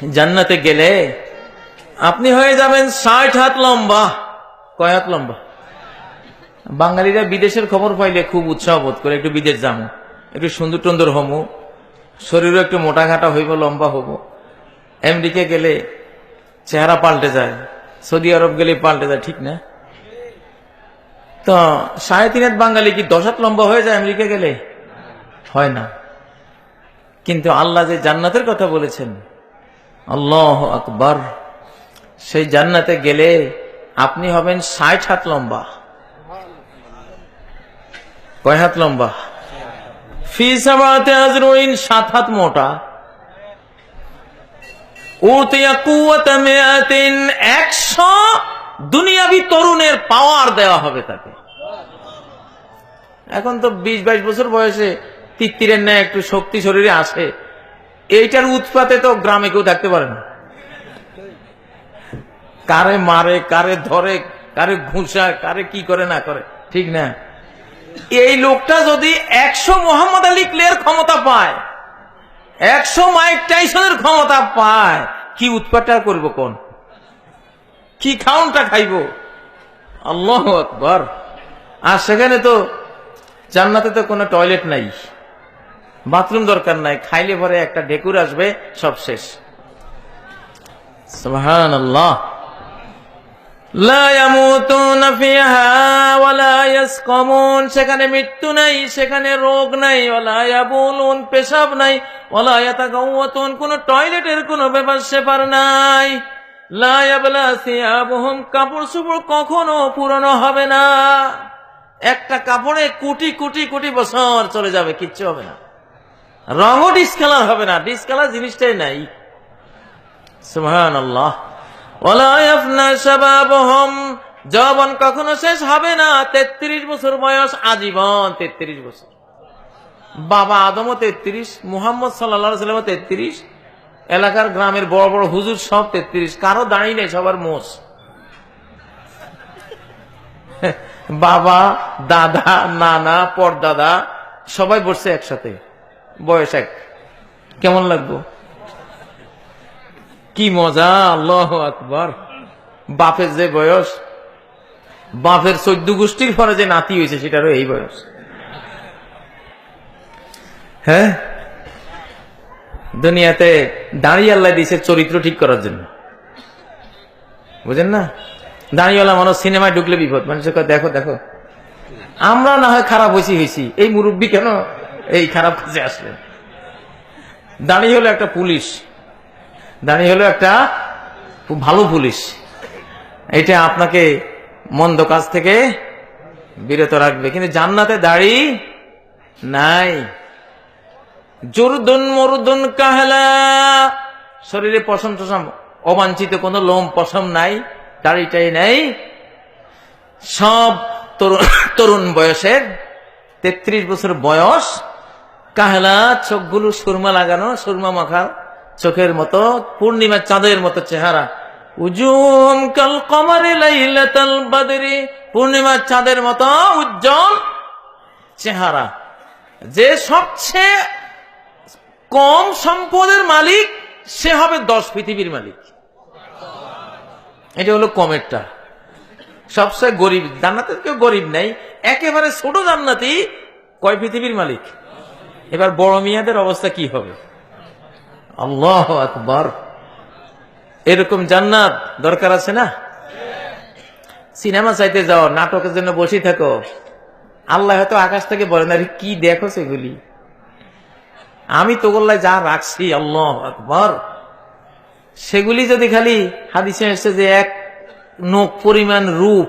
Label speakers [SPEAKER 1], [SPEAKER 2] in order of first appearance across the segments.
[SPEAKER 1] জান্নাতে গেলে আপনি হয়ে যাবেন ষাট হাত লম্বা। কয় হাত লম্বা? বাঙালিরা বিদেশের খবর পাইলে খুব উৎসাহ বোধ করে, একটু বিদেশ যাব একটু সুন্দর টুন্দর হমু, শরীরও একটু মোটা ঘাটা হইব, লম্বা হব। আমেরিকা গেলে চেহারা পাল্টে যায়, সৌদি আরব গেলে পাল্টে যায়, ঠিক না? তো সাড়ে তিন হাত বাঙালি কি দশ হাত লম্বা হয়ে যায় আমেরিকা গেলে? হয় না। কিন্তু আল্লাহ যে জান্নাতের কথা বলেছেন আল্লাহ আকবর। সেই জান্নাতে গেলে আপনি হবেন ষাট হাত লম্বা। কয় হাত লম্বা? ফি সামাতে আজরুইন, সাত হাত মোটা। একশো দুনিয়াবি তরুণের পাওয়ার দেওয়া হবে তাকে। এখন তো বিশ বাইশ বছর বয়সে তিত্তিরের ন্যায় একটু শক্তি শরীরে আসে। এইটার উৎপাতে তো গ্রামে কেউ থাকতে পারে না। কারে মারে, কারে ধরে, কারে ঘুষায়, কারে কি করে না করে, ঠিক না? এই লোকটা যদি একশো মোহাম্মদ আলী ক্লের ক্ষমতা পায়, একশো মাইক টাইসনের ক্ষমতা পায়, কি উৎপাতটা করব কোন? কি খাউনটা খাইব? আল্লাহ আর সেখানে তো জান্নাতে তো কোনো টয়লেট নাই। বাথরুম দরকার নাই, খাইলে পরে একটা ঢেকুর আসবে, সব শেষ। সেখানে মৃত্যু নাই, সেখানে রোগ নাই বলুন পেশাব নাই ওলায়াতাগাউতুন কোন টয়লেটের কোন ব্যাপার সেপার নাই। কাপড় চোপড় কখনো পুরনো হবে না। একটা কাপড়ে কোটি কোটি কোটি বছর চলে যাবে, কিচ্ছু হবে না। রঙও ডিসকালার হবে না। ডিসকালার জিনিসটাই নাই। সুহান জবন কখনো শেষ হবে না। তেত্রিশ বছর বয়স, আজীবন তেত্রিশ বছর। বাবা আদমও তেত্রিশ, মুহাম্মদ সাল্লা সাল্লাম তেত্রিশ। এলাকার গ্রামের বড় বড় হুজুর সব তেত্রিশ। কারও দাঁড়িয়ে নেই, সবার মোষ। বাবা, দাদা, নানা, পরদাদা, সবাই বসছে একসাথে। বয়স এক। কেমন লাগবো? কি মজা, আল্লাহ আকবর। বাপের যে বয়স, বাপের চোদ্দ গোষ্ঠীর পরে যে নাতি হয়েছে, সেটারও এই বয়স। হ্যাঁ? দুনিয়াতে দাঁড়িয়ে আল্লাহ দিয়েছে চরিত্র ঠিক করার জন্য। বুঝেন না? দাঁড়িয়েওয়ালা মানুষ সিনেমায় ঢুকলে বিপদ। মানুষের দেখো দেখো। আমরা না হয় খারাপ হয়েছি হয়েছি। এই মুরব্বী কেন? এই খারাপ কাজে আসলে দাঁড়িয়ে হলো একটা পুলিশ। দাঁড়িয়ে হলো একটা ভালো পুলিশ। এটা আপনাকে মন্দ কাজ থেকে বিরত রাখবে। কিন্তু জান্নাতে দাড়ি নাই। জোরদুন মরুদুন কাহলা। শরীরে পশম টসম অবাঞ্ছিত কোনো লোম পশম নাই, দাড়িটাই নাই। সব তরুণ তরুণ বয়সের তেত্রিশ বছর বয়স কাহলা, চোখগুলো সুরমা লাগানো, সুরমা মাখা, চোখের মতো পূর্ণিমা চাঁদের মতো চেহারা। উজুম কাল কমারে লাইলাতাল বাদরি, পূর্ণিমার চাঁদের মতো উজ্জ্বল চেহারা। যে সবচেয়ে কম সম্পদের মালিক, সে হবে দশ পৃথিবীর মালিক। এটা হলো কমেরটা। সবচেয়ে গরিব, জান্নাতের কেউ গরিব নাই, একেবারে ছোট জান্নাতি কয় পৃথিবীর মালিক? এবার বড় মিয়াদের অবস্থা কি হবে? আল্লাহ আকবর। এরকম জান্নাত দরকার আছে না? সিনেমা চাইতে যাও, নাটকের জন্য বসে থাকো। আল্লাহ হয়তো আকাশ থেকে বলেন, আরে কি দেখো সেগুলি? আমি তো গোল্লায় যা রাখছি, আল্লাহ আকবর। সেগুলি যদি খালি হাদিসে এসছে যে এক নোক পরিমাণ রূপ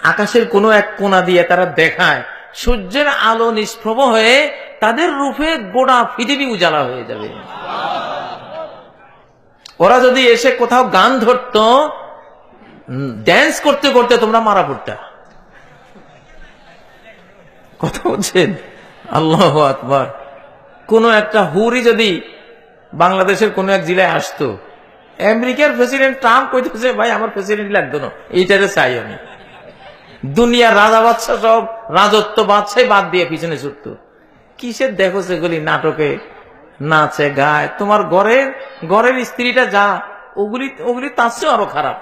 [SPEAKER 1] আকাশের কোনো এক কোনা দিয়ে তারা দেখায়, সূর্যের আলো নিষ্প্রভ হয়ে তাদের রূপে গোটা পৃথিবী উজালা হয়ে যাবে। ওরা যদি এসে কোথাও গান ধরতো ড্যান্স করতে করতে তোমরা মারা পড়তা। কথা বলছেন? আল্লাহ আকবর। কোন একটা হুরি যদি বাংলাদেশের কোন এক জেলায় আসতো, আমেরিকার প্রেসিডেন্ট ট্রাম্প কইতেছে, ভাই, আমার প্রেসিডেন্ট লাগতো না। এইটারে চাই আমি। দুনিয়ার রাজা বাদশাহ সব রাজত্ব বাদশাহ বাদ দিয়ে পিছনে ছুটতো। কিসের দেখো সেগুলি? নাটকে নাচে, গায়। তোমার ঘরের ঘরের স্ত্রীটা যা, ওগুলি ওগুলি তার চেয়েও আরও খারাপ।